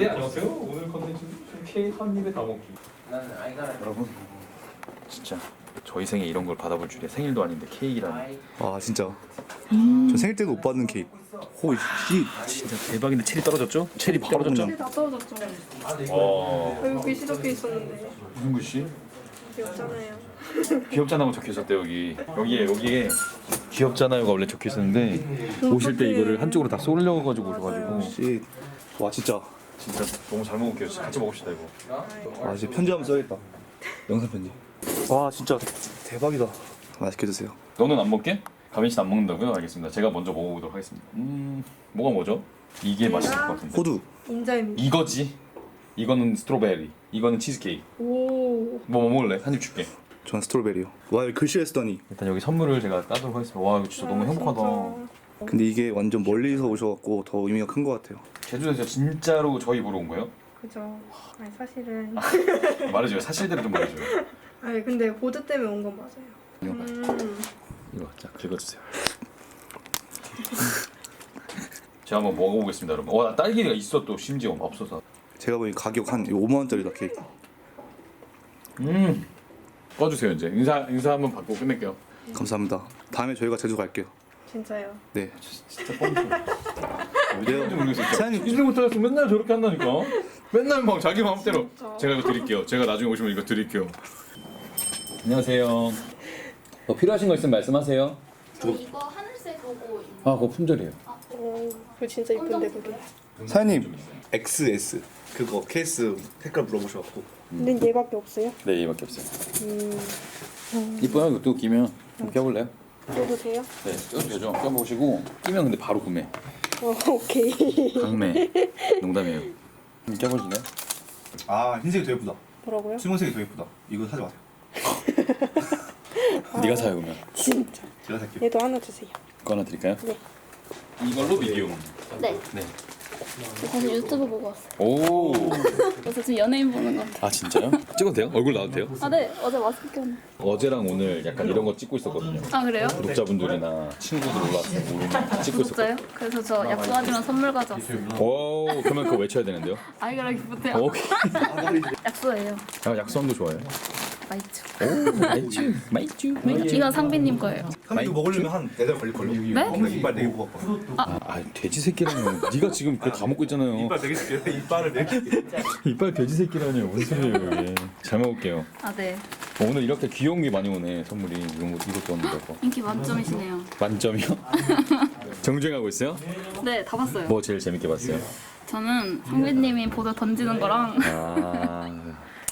네 안녕하세요. 오늘 컨텐츠는 케이크 한 입에 다 먹기. 나는 아이가 여러분 진짜 저희 생에 이런 걸 받아볼 줄이야. 생일도 아닌데 케이크라니. 아 진짜 저 생일 때도 못 받는 케이크 호이 진짜 대박인데 체리 떨어졌죠? 체리 떨어졌죠? 다 떨어졌죠. 어 여기 시적혀 있었는데 무슨 글씨? 귀엽잖아요. 귀엽잖아고 적혀 있었대 여기. 여기에 여기에 귀엽잖아요가 원래 적혀 있었는데 오실 때 이거를 한쪽으로 다 쏠려 가지고 오셔가지고 씨. 와 진짜 진짜 너무 잘 먹을게요. 진짜 같이 먹읍시다 이거. 아 진짜 편지 한번 써야겠다 영상 편지 와 진짜 대박이다 맛있게 드세요 너는 안 먹게? 가민 씨는 안 먹는다고요? 알겠습니다. 제가 먼저 먹어보도록 하겠습니다. 음 뭐가 뭐죠? 이게 맛있을 것 같은데. 호두 인자입니다. 이거지. 이거는 스트로베리. 이거는 치즈케이크. 오. 뭐, 뭐 먹을래? 한 입 줄게. 전 스트로베리요 와 여기 글씨를 쓰다니 일단 여기 선물을 제가 따도록 하겠습니다. 와 이거 진짜 너무 아, 행복하다. 근데 이게 완전 멀리서 오셔갖고 더 의미가 큰 것 같아요 제주도에서 진짜로 저희 보러 온 거예요? 그죠. 아니 사실은 말해줘요. 사실대로 좀 말해줘요. 아니 근데 보드 때문에 온 건 맞아요. 음. 이거 자 긁어주세요. 제가 한번 먹어보겠습니다, 여러분. 와, 나 딸기가 있어 또 심지어 없어서. 제가 보니 가격 한 5만 원짜리 다 케이크 음. 꺼주세요 이제 인사 인사 한번 받고 끝낼게요. 감사합니다 다음에 저희가 제주 갈게요 진짜요. 네 진짜 뻔뻔. 어디요? 모르겠어요. 사장님. 이제 못하겠어 맨날 저렇게 한다니까. 맨날 막 자기 마음대로. 진짜. 제가 이거 드릴게요. 제가 나중에 오시면 이거 드릴게요. 안녕하세요. 뭐 필요하신 거 있으면 말씀하세요. 저 이거 하늘색 로고 있는 아, 그거 품절이에요. 오. 그거 진짜 이쁜데 그게. 사장님 XS 그거 케이스 색깔 물어보셔갖고 근데 얘밖에 없어요? 네, 이밖에 없어요. 음. 이뻐요. 이것도 끼면 좀 껴볼래요? 줘도 돼요? 네, 껴도 되죠. 껴보시고 끼면 근데 바로 구매. 어, 오케이. 강매. 농담이에요. 음, 껴보실래요? 아 흰색이 더 예쁘다 뭐라고요? 수mon색이 더 예쁘다 이거 사지 마세요 네가 사요 그러면. 진짜. 제가 살게요 얘도 하나 주세요. 그거 하나 드릴까요? 네. 이걸로 미디움. 네. 네. 저 사실 유튜브 보고 왔어요. 오. 그래서 지금 연예인 보는 것 같아요. 아 진짜요? 찍어도 돼요? 얼굴 나와도 돼요? 아, 네. 어제 마스크 꼈는데. 어제랑 오늘 약간 이런 거 찍고 있었거든요. 아, 그래요? 구독자분들이나 친구들 때 오늘 찍고 있었거든요. 진짜요? 그래서 저 약속하지만 선물 가져왔어요. 오, 그러면 그거 외쳐야 되는데요? 아이가라 기쁘대요. 오케이. 약소예요. 아, 약수함도 좋아요. 마이츠. 오, 마이쭈, 마이쭈, 마이쭈. 이건 상빈님 거예요. 이거 먹으려면 한 4달 걸릴 걸요? 네? 이빨 4개 뽑았거든 아, 아, 돼지 새끼라뇨. 네가 지금 그거 다 먹고 있잖아요. 이빨 4개 줄게요 이빨을 4개 이빨 돼지 새끼라뇨. 무슨 소리예요, 이게. 잘 먹을게요. 아, 네. 어, 오늘 이렇게 귀여운 게 많이 오네, 선물이. 이런 거, 이것도 왔는데. 인기 만점이시네요. 만점이요? 정주행하고 있어요? 네, 다 봤어요. 뭐 제일 재밌게 봤어요? 저는 상빈님이 보드 던지는 거랑 아,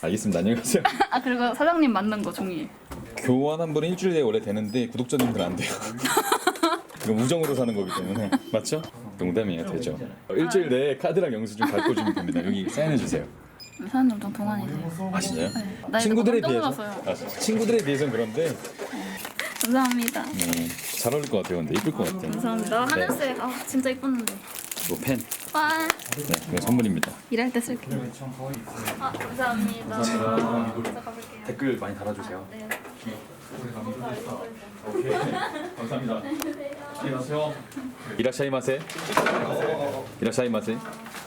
알겠습니다. 안녕히 가세요. 아 그리고 사장님 만든 거 종이. 교환 한 번은 일주일에 원래 되는데 구독자님들은 안 돼요. 이거 우정으로 사는 거기 때문에 맞죠? 농담이에요, 되죠? 일주일 내에 카드랑 영수증 갖고 주면 됩니다. 여기 사인해 주세요. 사장님 좀 동안이세요. 아 진짜요? 네. 친구들에 깜짝 비해서 놀랐어요. 아, 친구들에 비해서는 그런데 감사합니다. 음, 잘 어울릴 것 같아요. 근데 이쁠 것 같아요. 감사합니다. 하늘색 아 진짜 이뻤는데. 이거 펜, 와 네, 이거 선물입니다. 일할 때 쓸게요. 아 감사합니다. 저 가볼게요. 댓글 많이 달아주세요. 네. 오케이, 감사합니다. 안녕하세요. 이라샤이마세. 이라샤이마세.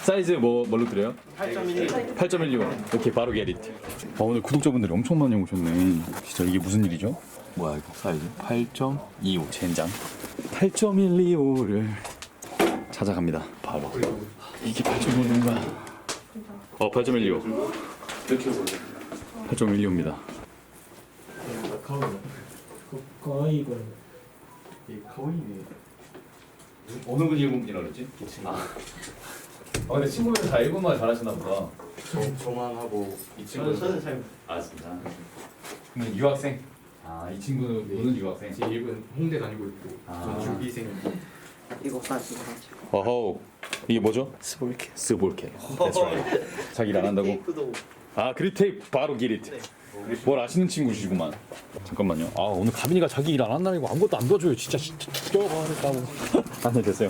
사이즈 뭐 뭘로 드려요? 8.16. 8.16. 오케이 바로 게릿. 아, 오늘 구독자분들이 엄청 많이 오셨네. 진짜 이게 무슨 일이죠? 뭐야 이거 사이즈? 8.25 젠장. 8.125를 찾아갑니다. 바로 이게 8.5인 거야 어 8.16 이렇게 보여요. 8.16입니다 거의 이거 거의 어느 분이 일본분이라 그랬지? 아. 아 근데 친구들 다 일본말 잘하시나 보다. 저, 저만 하고 이 친구는 저는 잘 아 진짜. 근데 유학생. 아 이 친구는 네. 보는 유학생. 제 일본 홍대 다니고 있고 아. 저는 준비생입니다. 이거 사 이거 사 어허. 이게 뭐죠? 스볼케. 스볼케. That's right. 자기 일안 한다고? 아 그리테이프 바로 기릿. 뭘 아시는 친구시구만. 잠깐만요. 아 오늘 가빈이가 자기 일 안 한다고 아무것도 안 도와줘요. 진짜 쪄가겠다고. 안네 됐어요.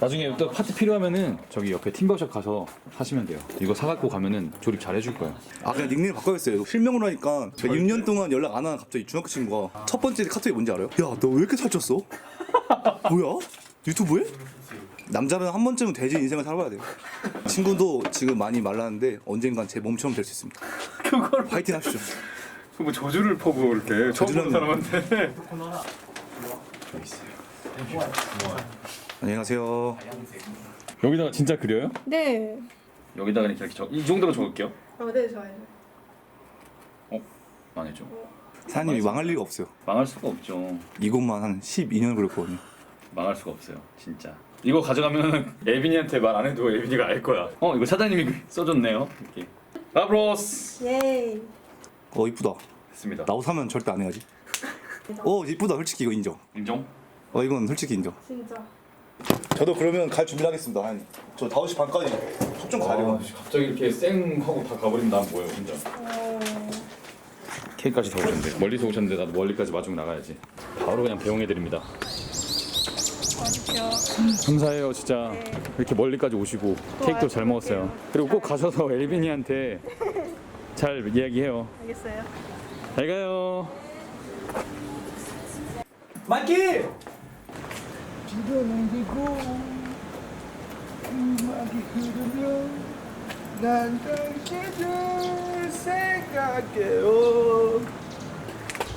나중에 또 파트 필요하면은 저기 옆에 팀버샵 가서 하시면 돼요. 이거 사갖고 가면은 조립 잘 해줄 거예요. 아 그냥 닉네임 바꿔야겠어요 실명으로 하니까 제가 6년 동안 연락 안 하는 갑자기 중학교 친구가 첫 번째 카톡이 뭔지 알아요? 야 너 왜 이렇게 살쪘어? 뭐야? 유튜브에? 남자는 한 번쯤은 돼지 인생을 살아봐야 돼요. 친구도 지금 많이 말랐는데 언젠간 제 몸처럼 될 수 있습니다. 그걸 파이팅 하십시오. 뭐 저주를 퍼고 이렇게 처음 보는 사람한테. 안녕하세요. 여기다가 진짜 그려요? 네. 여기다가 이렇게 적, 이 정도로 적을게요. 어, 네, 좋아요. 망해죠. 사장님이 망할 리가 없어요. 망할 수가 없죠. 이곳만 한 12년 그랬거든요. 망할 수가 없어요. 진짜. 이거 가져가면 에빈이한테 말 안 해도 에빈이가 알 거야. 어 이거 사장님이 써줬네요. 이렇게. 라브로스 예이. 어 이쁘다. 됐습니다. 나옷 사면 절대 안 해야지. 어 이쁘다. 솔직히 이거 인정. 인정? 어 이건 솔직히 인정. 진짜. 저도 그러면 갈 준비를 하겠습니다. 한저 5시 반까지 속좀 가야 돼요. 갑자기 이렇게 쌩 하고 다 가버리면 난 뭐예요 진짜. 어. K까지 다 오셨는데 멀리서 오셨는데 나도 멀리까지 마중 나가야지. 바로 그냥 배웅해 드립니다. 감사해요 진짜 네. 이렇게 멀리까지 오시고 케이크도 잘 먹었어요. 그리고 꼭 가셔서 엘빈이한테 잘 이야기해요. 알겠어요. 잘 가요. 마키!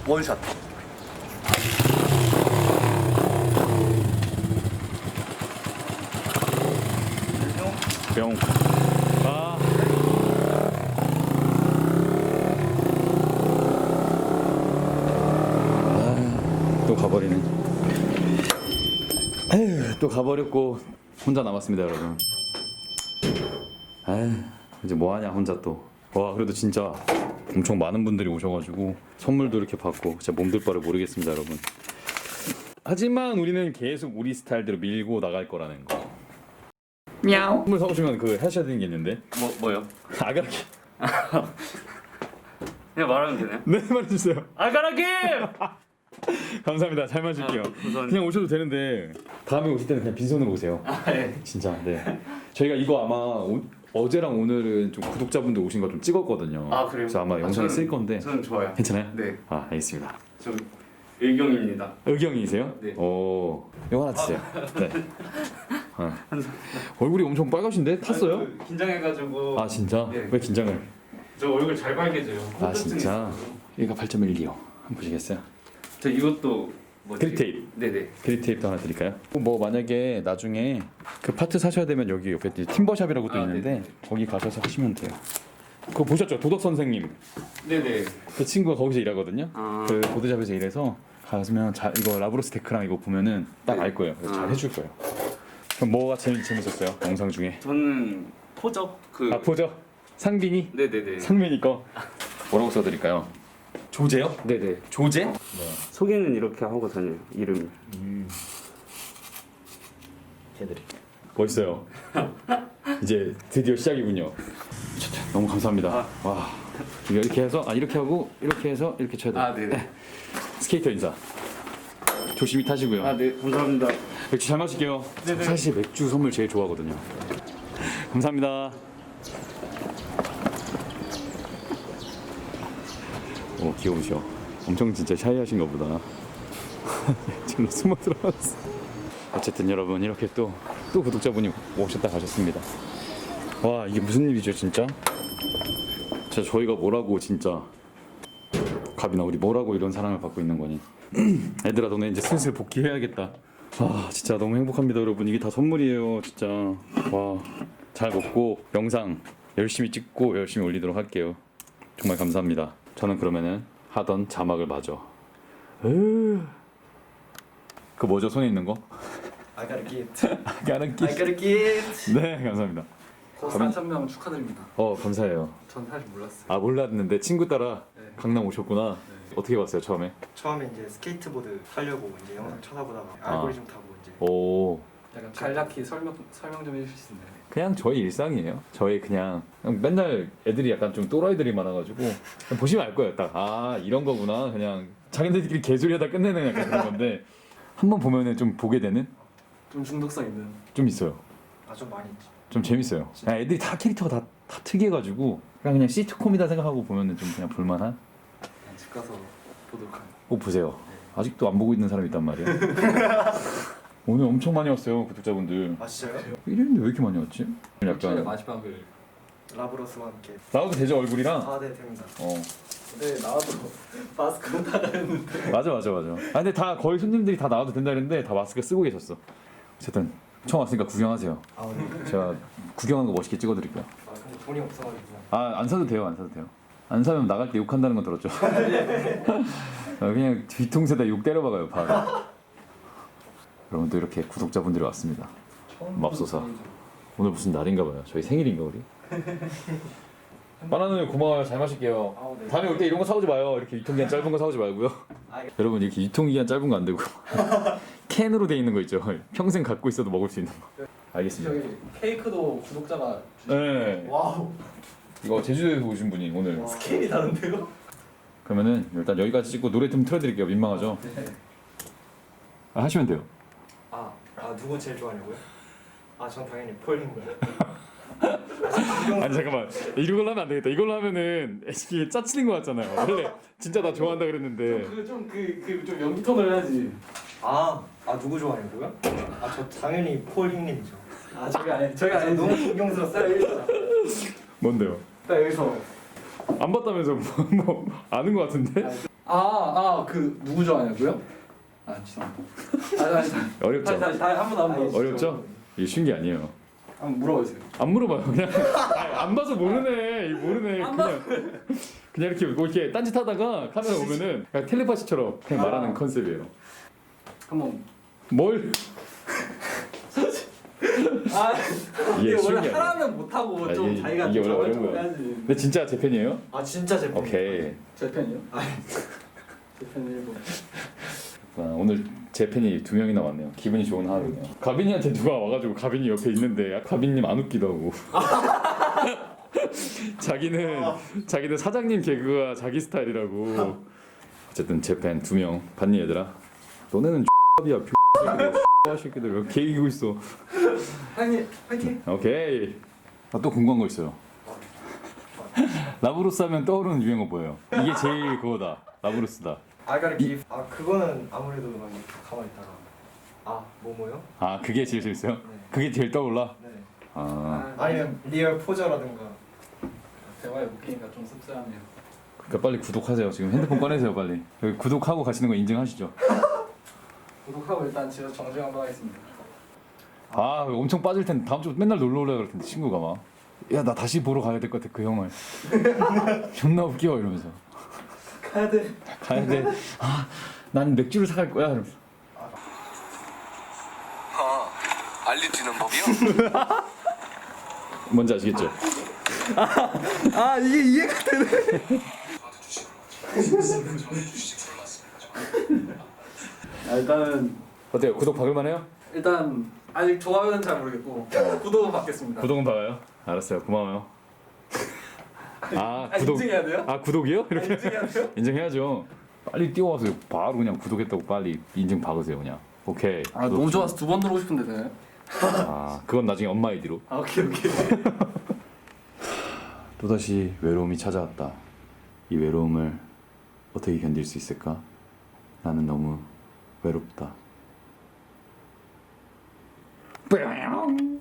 원샷. 병. 아. 아, 또 가버리네. 에휴, 또 가버렸고 혼자 남았습니다, 여러분. 에휴, 이제 뭐 하냐 혼자 또. 와, 그래도 진짜 엄청 많은 분들이 오셔가지고 선물도 이렇게 받고 진짜 몸둘 바를 모르겠습니다, 여러분. 하지만 우리는 계속 우리 스타일대로 밀고 나갈 거라는 거. 미야오. 선물 사오시면 그 하셔야 되는 게 있는데 뭐 뭐요? 아가라키 그냥 말하면 되나요? 네 말해주세요 아가라기! 감사합니다 잘 마실게요 아, 우선 그냥 오셔도 되는데 다음에 오실 때는 그냥 빈손으로 오세요 아, 예. 진짜 네 저희가 이거 아마 오, 어제랑 오늘은 좀 구독자분들 오신 거 좀 찍었거든요 아, 그래요? 그래서 아마 아, 영상에 저는- 쓸 건데 저는 좋아요. 괜찮아요? 네, 아 알겠습니다 저 의경입니다. 의경이세요? 네. 오 이거 하나 주세요 네. 아. 얼굴이 엄청 빨가신데? 탔어요? 아, 그 긴장해가지고 아 진짜? 네. 왜 긴장을? 저 얼굴 잘 빨개져요. 아 진짜? 얘가 8.1기요 한번 보시겠어요? 저 이것도 뭐지? 그립테이프. 네네. 그립테이프도 하나 드릴까요? 뭐 만약에 나중에 그 파트 사셔야 되면 여기 옆에 이제 팀버샵이라고 또 아, 있는데 네네. 거기 가셔서 하시면 돼요. 그거 보셨죠? 도덕 선생님 네네. 그 친구가 거기서 일하거든요. 아. 그 보드샵에서 일해서 가시면 자, 이거 라브로스 테크랑 이거 보면은 딱 네. 알 거예요. 그래서 잘 아. 해줄 거예요. 그럼 뭐가 제일 재밌었어요? 영상 중에 저는 포저 그. 아 보죠? 상빈이 네네네. 상민이 거 뭐라고 써드릴까요? 조제요? 네네. 조제? 소개는 이렇게 하고 다녀요. 이름이. 멋있어요. 이제 드디어 시작이군요. 자, 너무 감사합니다. 와 이렇게 해서 아 이렇게 하고 이렇게 해서 이렇게 쳐야 돼. 아 네네. 스케이터 인사. 조심히 타시고요. 아 네. 감사합니다. 맥주 잘 마실게요. 사실 맥주 선물 제일 좋아하거든요. 감사합니다. 오 귀여우셔. 엄청 진짜 샤이하신가 보다. 지금 숨어 들어갔어. 어쨌든 여러분 이렇게 또 또 구독자분이 오셨다 가셨습니다. 와 이게 무슨 일이죠 진짜? 진짜 저희가 뭐라고 진짜 갑이나 우리 뭐라고 이런 사랑을 받고 있는 거니? 애들아 너네 이제 슬슬 복귀해야겠다. 아 진짜 너무 행복합니다 여러분 이게 다 선물이에요 진짜 와 잘 먹고 영상 열심히 찍고 열심히 올리도록 할게요 정말 감사합니다 저는 그러면은 하던 자막을 마저 으... 그 뭐죠 손에 있는 거? I got a gift. 까는 끼. I got a gift. 네 감사합니다 곧 4,000명 축하드립니다. 어 감사해요 전 사실 몰랐어요. 아 몰랐는데 친구 따라 네. 강남 오셨구나 어떻게 봤어요 처음에? 처음에 이제 스케이트보드 타려고 이제 영상 찾아보다가 아. 알고리즘 타고 이제 오 약간 간략히 설명 설명 좀 해주실 수 있나요? 그냥 저희 일상이에요. 저희 그냥, 그냥 맨날 애들이 약간 좀 또라이들이 많아가지고 그냥 보시면 알 거예요. 딱 아 이런 거구나. 그냥 자기네들끼리 개소리하다 끝내는 약간 그런 건데 한번 보면은 좀 보게 되는 좀 중독성 있는. 좀 있어요. 아주 많이 있지. 좀 재밌어요. 그냥 애들이 다 캐릭터가 다, 다 특이해가지고 그냥 그냥 시트콤이다 생각하고 보면은 좀 그냥 볼만한. 집 가서 보도록 하는. 꼭 보세요. 아직도 안 보고 있는 사람이 있단 말이야. 오늘 엄청 많이 왔어요 구독자분들. 아 진짜요? 1일인데 왜 이렇게 많이 왔지? 약간 마지막을 라브로스와 함께 나와도 되죠 얼굴이랑. 아 네 됩니다 어 근데 나와도 마스크 나가였는데 맞아 맞아 맞아. 아 근데 다 거의 손님들이 다 나와도 된다 했는데 다 마스크 쓰고 계셨어. 어쨌든 처음 왔으니까 구경하세요. 아 네 제가 구경한 거 멋있게 찍어드릴게요. 아 근데 돈이 없어가지고 아 안 사도 돼요 안 사도 돼요. 안 사면 나갈 때 욕한다는 건 들었죠. 아, 그냥 뒤통수에다 욕 때려박아요 바로. 여러분도 이렇게 구독자분들이 왔습니다. 맙소사. 오늘 무슨 날인가 봐요. 저희 생일인가 우리? 바나나님 고마워요. 잘 마실게요. 아우 네 다음에 올 때 이런 거 사오지 마요. 이렇게 유통기한 짧은 거 사오지 말고요. 여러분 이렇게 유통기한 짧은 거 안 되고 캔으로 돼 있는 거 있죠. 평생 갖고 있어도 먹을 수 있는 거. 알겠습니다. 저기 케이크도 구독자가 네. 와우 이거 제주도에서 오신 분이 오늘. 스케일이 다른데요? 그러면은 일단 여기까지 찍고 노래 좀 틀어드릴게요. 민망하죠? 아, 하시면 돼요. 아, 아 누구 제일 좋아하냐고요? 아 전 당연히 폴링고요 아니 잠깐만 이걸로 하면 안 되겠다. 이걸로 하면은 이게 짜치는 거 같잖아요. 원래 진짜 나 좋아한다 그랬는데. 그좀그그좀 연기 톤을 해야지 아, 아 누구 좋아하냐고요? 아 저 당연히 폴링님이죠 아 저기 아니 저기 아, 아니 너무 존경스럽어요 진짜. 뭔데요? 딱 여기서 안 봤다면서 뭐, 뭐 아는 거 같은데? 아아그 누구 좋아하냐고요? 아 죄송합니다 아니 아니 다시 어렵죠? 다시 다시 한번 한번 어렵죠? 이게 쉬운 게 아니에요. 한번 물어보세요 안 물어봐요. 그냥 아니, 안 봐서 모르네. 이 모르네. 그냥 그냥 이렇게 뭐 이렇게 딴짓 하다가 카메라 오면은 그냥 텔레파시처럼 그냥 말하는 컨셉이에요. 한번 뭘? 아 이게 이게 쉬운 원래. 하라면 못하고 아, 좀 이게- 자기가 이게 좀 원래 어려운 거야. 해야지 근데 진짜 제 팬이에요? 아 진짜 제 팬. 오케이. 제 팬이요? 제 팬이 일본 아, 오늘 제 팬이 두 명이나 왔네요. 기분이 좋은 하루네요. 가빈이한테 누가 와가지고 가빈이 옆에 있는데 가빈님 안 웃기도 하고. 자기는 자기는 사장님 개그가 자기 스타일이라고. 어쨌든 제 팬 두 명 봤니 얘들아? 너네는 X이야 X 새끼들 왜 개이고 있어? 파이팅 파이팅. 오케이. 아, 또 궁금한 거 있어요. 라브로스 하면 떠오르는 유행어 뭐예요? 이게 제일 그거다. 라브로스다. I gotta give. 아 그거는 아무래도 막 이렇게 가만히 있다가 아 뭐뭐요? 아 그게 제일 재밌어요? 그게 제일 떠올라? 네. 아. 아니면 리얼 포저라든가. 대화에 묶이니까 좀 씁쓸하네요 그러니까 빨리 구독하세요. 지금 핸드폰 꺼내세요, 빨리. 여기 구독하고 가시는 거 인증하시죠. 구독하고 일단 집에서 정정 한번 하겠습니다 아, 엄청 빠질 텐데 다음 주부터 맨날 놀러 오려 그럴 텐데 친구가 막. 야, 나 다시 보러 가야 될 것 같아 그 형을. 존나 웃겨 이러면서. 가야 돼. 가야 돼. 아, 난 맥주를 사갈 거야. 이러면서. 알려주는 법이요? 뭔지 아시겠죠? 아 이게 이해가 되네. 아, 일단은 어때요? 구독 박을만 해요? 일단 아직 좋아요는 잘 모르겠고 구독은 받겠습니다 구독은 박아요. 알았어요. 고마워요. 아, 아, 구독. 인증해야 돼요? 아, 구독이요? 이렇게 인증해야 돼요? 인증해야죠. 빨리 뛰어와서 바로 그냥 구독했다고 빨리 인증 박으세요 그냥. 오케이. 아 구독 너무 좀. 좋아서 두번 들어오고 싶은데 네. 아, 그건 나중에 엄마 아이디로. 아 오케이 오케이 또다시 외로움이 찾아왔다. 이 외로움을 어떻게 견딜 수 있을까? 나는 너무 외롭다. 뿌용!